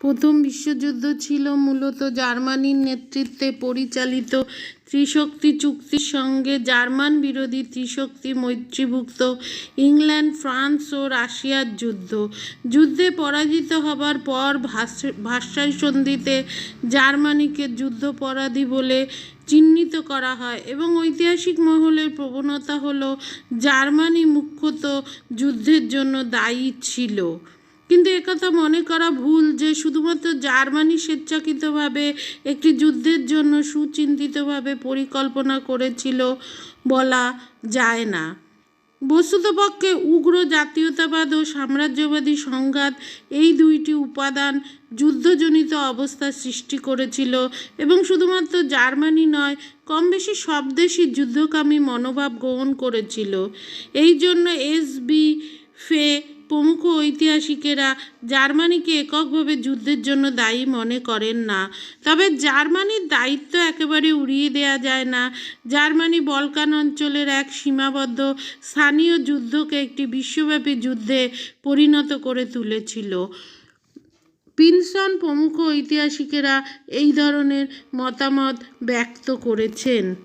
প্রথম বিশ্বযুদ্ধ ছিল মূলত জার্মানির নেতৃত্বে পরিচালিত ত্রিশক্তি চুক্তির সঙ্গে জার্মান বিরোধী ত্রিশক্তি মৈত্রীভুক্ত ইংল্যান্ড, ফ্রান্স ও রাশিয়ার যুদ্ধ। যুদ্ধে পরাজিত হবার পর ভার্সাই সন্ধিতে জার্মানিকে যুদ্ধপরাধী বলে চিহ্নিত করা হয় এবং ঐতিহাসিক মহলের প্রবণতা হলো, জার্মানি মুখ্যত যুদ্ধের জন্য দায়ী ছিল। কিন্তু একথা মনে করা ভুল যে শুধুমাত্র জার্মানি স্বেচ্ছাকৃতভাবে একটি যুদ্ধের জন্য সুচিন্তিতভাবে পরিকল্পনা করেছিল বলা যায় না। বস্তুতপক্ষে উগ্র জাতীয়তাবাদ ও সাম্রাজ্যবাদী সংঘাত এই দুইটি উপাদান যুদ্ধজনিত অবস্থা সৃষ্টি করেছিল এবং শুধুমাত্র জার্মানি নয় কম বেশি সব দেশই যুদ্ধকামী মনোভাব গ্রহণ করেছিল। এই জন্য এস বি ফে প্রমুখ ঐতিহাসিকেরা জার্মানিকে এককভাবে যুদ্ধের জন্য দায়ী মনে করেন না। তবে জার্মানির দায়িত্ব একেবারে উড়িয়ে দেওয়া যায় না। জার্মানি বলকান অঞ্চলের এক সীমাবদ্ধ স্থানীয় যুদ্ধকে একটি বিশ্বব্যাপী যুদ্ধে পরিণত করে তুলেছিল। পিনসন প্রমুখ ঐতিহাসিকেরা এই ধরনের মতামত ব্যক্ত করেছেন।